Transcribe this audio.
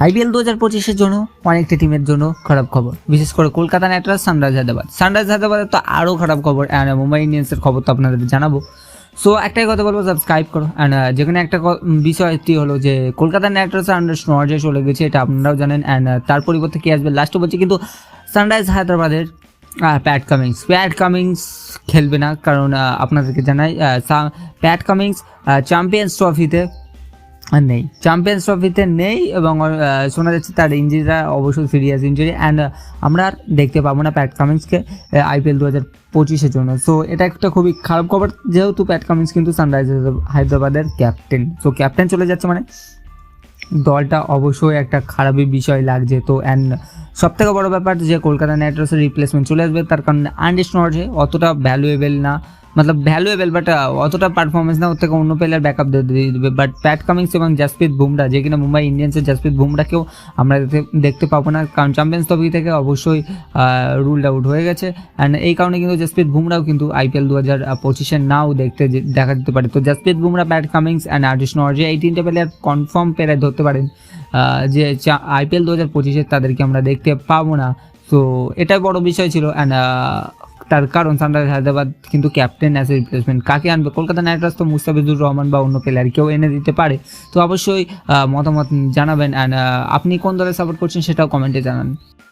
IPL দু হাজার পঁচিশের জন্য অনেকটা টিমের জন্য খারাপ খবর। বিশেষ করে Kolkata Knight Riders Sunrise Hyderabad. Sunrise হায়দ্রাবাদের তো আরও খারাপ খবর অ্যান্ড মুম্বাই ইন্ডিয়ান্সের খবর তো আপনাদের জানাব। সো একটাই কথা বলব সাবস্ক্রাইব করো অ্যান্ড যেখানে একটা বিষয়টি হলো যে, কলকাতা নাইট রাইডার্স আন্ডার চলে গেছে, এটা আপনারাও জানেন অ্যান্ড তার পরিবর্তে কী আসবে লাস্টে বলছি, কিন্তু সানরাইজ হায়দ্রাবাদের প্যাট কামিংস প্যাট কামিংস খেলবে না, কারণ আপনাদেরকে জানাই প্যাট কামিংস চ্যাম্পিয়ন্স ট্রফিতে নেই। চ্যাম্পিয়ন্স ট্রফিতে নেই এবং শোনা যাচ্ছে তার ইঞ্জুরিটা অবশ্যই সিরিয়াস ইঞ্জুরি অ্যান্ড আমরা আর দেখতে পাবো না প্যাট কামিন্সকে আইপিএল দু হাজার পঁচিশের জন্য। সো এটা একটা খুবই খারাপ খবর, যেহেতু প্যাট কামিন্স কিন্তু সানরাইজার্স হায়দ্রাবাদের ক্যাপ্টেন সো ক্যাপ্টেন চলে যাচ্ছে মানে দলটা অবশ্যই একটা খারাপই বিষয় লাগছে। তো অ্যান্ড সব থেকে বড় ব্যাপার যে কলকাতা নাইট রাইডার্সের রিপ্লেসমেন্ট চলে আসবে, তার কারণে আন্ডিস নর্জে অতটা ভ্যালুয়েবল না মতলব ভ্যালুয়েবল বাট অতটা পারফরমেন্স না, ওর থেকে অন্য প্লেয়ার ব্যাকআপ দিয়ে দেবে। বাট প্যাট কামিংস এবং জাসপ্রীত বুমরা যে কিনা মুম্বাই ইন্ডিয়ান্সের জাসপ্রীত বুমরাকেও আমরা দেখতে- পাবো না। কারণ চ্যাম্পিয়ন্স ট্রফি থেকে অবশ্যই রুলড আউট হয়ে গেছে। অ্যান্ড এই কারণে কিন্তু জাসপ্রীত বুমরাও কিন্তু আইপিএল দু হাজার পঁচিশে নাও দেখতে দেখা যেতে পারে। তো Jasprit Bumrah Pat Cummins and artist Nortje এই তিনটে প্লেয়ার কনফার্ম প্লেয়ার ধরতে পারেন। যে আইপিএল দু হাজার পঁচিশে তাদেরকে আমরা দেখতে পাবো না। তো এটাই বড় বিষয় ছিল। অ্যান্ড তার কারণ সানরাইজ হায়দ্রাবাদ কিন্তু ক্যাপ্টেন অ্যাজ রিপ্লেসমেন্ট কাকে আনবে? কলকাতা নাইট রাইডার্স তো মুস্তাফিজুর রহমান বা অন্য প্লেয়ার কেউ এনে দিতে পারে। তো অবশ্যই মতামত জানাবেন। অ্যান্ড আপনি কোন দলে সাপোর্ট করছেন সেটাও কমেন্টে জানান।